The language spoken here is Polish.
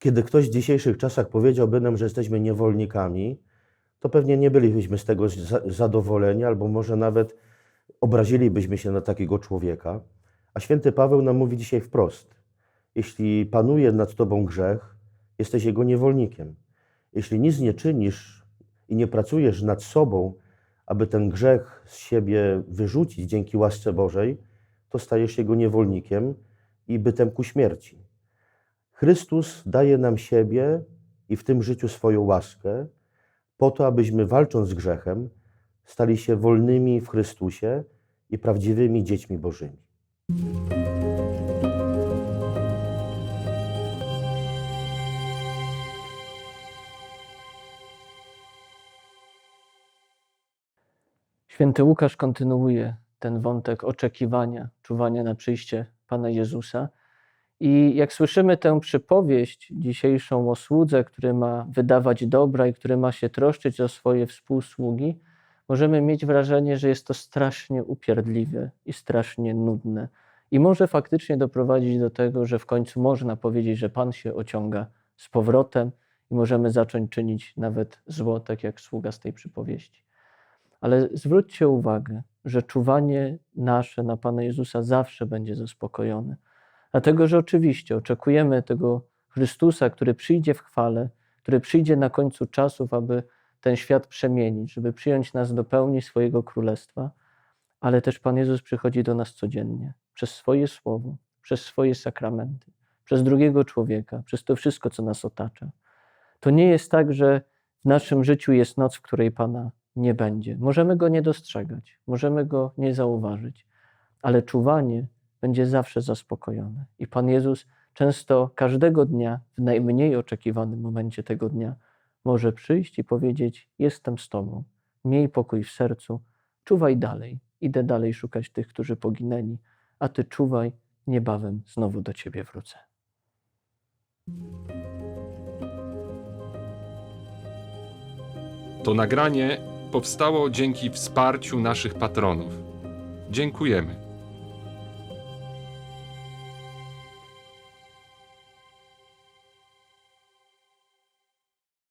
Kiedy ktoś w dzisiejszych czasach powiedziałby nam, że jesteśmy niewolnikami, to pewnie nie bylibyśmy z tego za- zadowoleni, albo może nawet obrazilibyśmy się na takiego człowieka. A święty Paweł nam mówi dzisiaj wprost: Jeśli panuje nad tobą grzech, jesteś jego niewolnikiem. Jeśli nic nie czynisz i nie pracujesz nad sobą, aby ten grzech z siebie wyrzucić dzięki łasce Bożej, to stajesz jego niewolnikiem i bytem ku śmierci. Chrystus daje nam siebie i w tym życiu swoją łaskę, po to, abyśmy walcząc z grzechem, stali się wolnymi w Chrystusie i prawdziwymi dziećmi Bożymi. Święty Łukasz kontynuuje ten wątek oczekiwania, czuwania na przyjście Pana Jezusa. I jak słyszymy tę przypowieść dzisiejszą o słudze, który ma wydawać dobra i który ma się troszczyć o swoje współsługi, możemy mieć wrażenie, że jest to strasznie upierdliwe i strasznie nudne. I może faktycznie doprowadzić do tego, że w końcu można powiedzieć, że Pan się ociąga z powrotem i możemy zacząć czynić nawet zło, tak jak sługa z tej przypowieści. Ale zwróćcie uwagę, że czuwanie nasze na Pana Jezusa zawsze będzie zaspokojone. Dlatego, że oczywiście oczekujemy tego Chrystusa, który przyjdzie w chwale, który przyjdzie na końcu czasów, aby ten świat przemienić, żeby przyjąć nas do pełni swojego królestwa, ale też Pan Jezus przychodzi do nas codziennie przez swoje słowo, przez swoje sakramenty, przez drugiego człowieka, przez to wszystko, co nas otacza. To nie jest tak, że w naszym życiu jest noc, w której Pana nie będzie. Możemy go nie dostrzegać, możemy go nie zauważyć, ale czuwanie będzie zawsze zaspokojone. I Pan Jezus często każdego dnia, w najmniej oczekiwanym momencie tego dnia, może przyjść i powiedzieć: Jestem z Tobą, miej pokój w sercu, czuwaj dalej, idę dalej szukać tych, którzy poginęli, a Ty czuwaj, niebawem znowu do Ciebie wrócę. To nagranie powstało dzięki wsparciu naszych patronów. Dziękujemy.